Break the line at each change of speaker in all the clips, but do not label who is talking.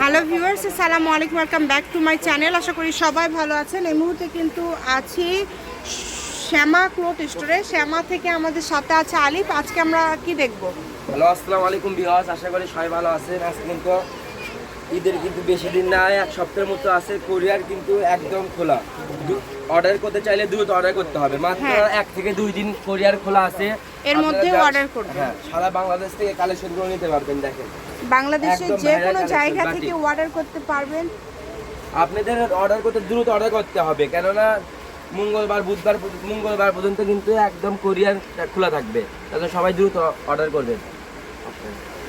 Hello viewers আসসালামু আলাইকুম welcome back to my channel আশা করি সবাই ভালো আছেন। এই মুহূর্তে কিন্তু আছি শ্যামা ক্লোথ স্টোরে। শ্যামা থেকে আমাদের সাথে আছে আলিফ। আজকে আমরা কি দেখব?
হ্যালো আসসালামু আলাইকুম ভিউয়ার্স আশা করি সবাই ভালো আছেন। আজকে কিন্তু ঈদের কিন্তু বেশি দিন নাই এক সপ্তাহের মতো আছে কোরিয়ার কিন্তু একদম খোলা। অর্ডার করতে চাইলে দ্রুত অর্ডার করতে হবে। মাত্র
হ্যাঁ।
এক থেকে দুই দিন কোরিয়ার খোলা আছে।
এর মধ্যে order করবেন।
হ্যাঁ সারা বাংলাদেশ থেকে কালেকশন করে নিতে পারবেন দেখেন।
বাংলাদেশের যে কোনো জায়গা থেকে অর্ডার করতে পারবেন।
আপনাদের অর্ডার করতে দ্রুত অর্ডার করতে হবে কেননা মঙ্গলবার বুধবার মঙ্গলবার পর্যন্ত কিন্তু একদম কোরিয়ার খোলা থাকবে। তাহলে সবাই দ্রুত অর্ডার করবেন।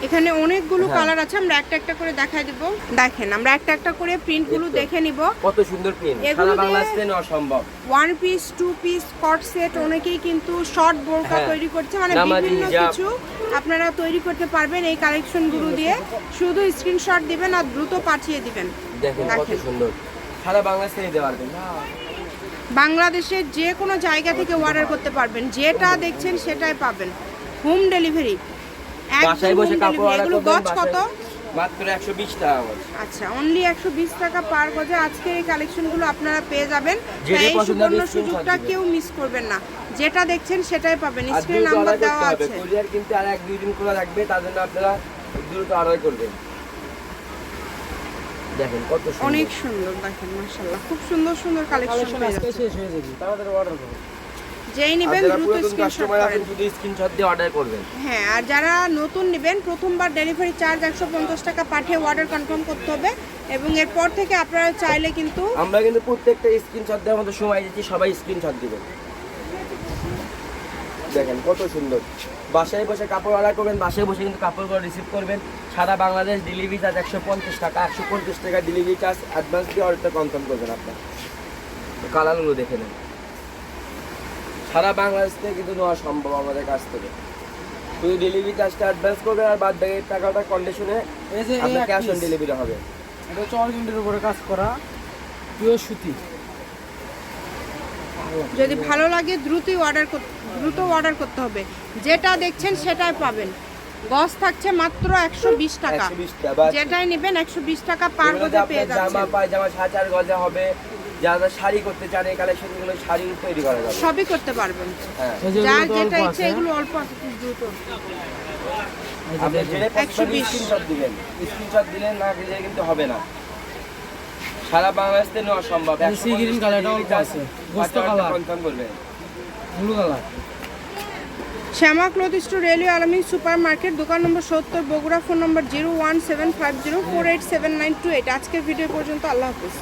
এখানে অনেকগুলো
হ্যাঁ।
কালার আছে আমরা একটা একটা করে দেখাই দেব। দেখেন আমরা একটা একটা করে প্রিন্টগুলো দেখে নিব।
কত সুন্দর প্রিন্ট সারা বাংলাদেশে নেওয়া সম্ভব।
One piece two piece coat set অনেকেই কিন্তু শর্ট বোরকা
হ্যাঁ।
তৈরি করছে মানে বিভিন্ন কিছু আপনারা তৈরি করতে পারবেন এই কালেকশনগুলো দিয়ে। শুধু স্ক্রিনশট দিবেন আর দ্রুত পাঠিয়ে দিবেন।
দেখেন কত সুন্দর। সারা বাংলাদেশ দিতে পারবেন।
বাংলাদেশের যে কোনো জায়গা থেকে অর্ডার করতে পারবেন। যেটা দেখছেন সেটাই পাবেন। হোম ডেলিভারি
বাসায় বসে কাপড় অর্ডার করবেন
গজ কত?
মাত্র একশো বিশ টাকা করে।
আচ্ছা অনলি একশো বিশ টাকা পার গজে আজকে এই কালেকশনগুলো আপনারা পেয়ে যাবেন। তাই এই সুবর্ণ সুযোগটা কেউ মিস করবেন না। যেটা দেখছেন সেটাই পাবেন। স্ক্রিন নাম্বার দেওয়া আছে।
কোরিয়ার কিন্তু আর এক দুই দিন খোলা থাকবে তার জন্য আপনারা দ্রুত অর্ডার করবেন। দেখেন কত সুন্দর।
অনেক সুন্দর দেখেন মাশাআল্লাহ খুব সুন্দর সুন্দর কালেকশন পেয়ে যাচ্ছেন। যেই নেবেন দ্রুত স্ক্রিনশট করেন।
শুধু স্ক্রিনশট দিয়ে অর্ডার করবেন।
হ্যাঁ আর যারা নতুন নেবেন প্রথমবার ডেলিভারি চার্জ একশো পঞ্চাশ টাকা পাঠিয়ে অর্ডার কনফার্ম করতে হবে এবং এরপর থেকে আপনারা চাইলে কিন্তু
আমরা কিন্তু প্রত্যেকটা স্ক্রিনশট দেওয়ার মতো সময় দিচ্ছি সবাই স্ক্রিনশট দিবেন দেখেন কত সুন্দর। বাসায় বসে কাপড় অর্ডার করবেন বাসায় বসে কিন্তু কাপড়গুলো রিসিভ করবেন। সারা বাংলাদেশ ডেলিভারি চার্জ একশো পঞ্চাশ টাকা একশো পঞ্চাশ টাকা ডেলিভারি চার্জ অ্যাডভান্স দিয়ে অর্ডারটা কনফার্ম করবেন আপনার। কালারগুলো দেখে নেন। সারা বাংলাদেশ থেকে কিন্তু নেওয়া সম্ভব আমাদের কাছ থেকে। শুধু ডেলিভারি চার্জটা অ্যাডভান্স করবেন আর বাদ বাকি টাকাটা কন্ডিশনে আপনার ক্যাশ অন ডেলিভারি হবে।
এটা হচ্ছে উপরে কাজ করা পিওর সুতি।
যদি ভালো লাগে দ্রুতই অর্ডার দ্রুত অর্ডার করতে হবে। যেটা দেখছেন সেটাই পাবেন। গজ থাকছে মাত্র একশো বিশ টাকা।
120 টাকা
যেটাই নেবেন একশো বিশ টাকা পার গজে পেয়ে
জামা
যাচ্ছেন
সাজার গজা হবে। যারা শাড়ি করতে চান এই কালেকশনগুলো শাড়ি তৈরি করা যাবে।
সবই করতে পারবেন।
হ্যাঁ।
যার যেটা ইচ্ছে এগুলো অল্প আছে খুব দ্রুত।
আপনি যেটা স্ক্রিনশট দিবেন। স্ক্রিনশট দিলেন না দিলে কিন্তু হবে না। সারা বাংলাদেশ থেকে নেওয়া সম্ভব।
এই sea green অল্প আছে। গোস্ত colour।
কনফার্ম করবেন।
Blue colour
Shyama cloth store railway Almin super market দোকান নম্বর সত্তর Bogura phone number zero one seven five zero four eight seven nine two eight. আজকের ভিডিও পর্যন্ত আল্লাহ হাফিজ।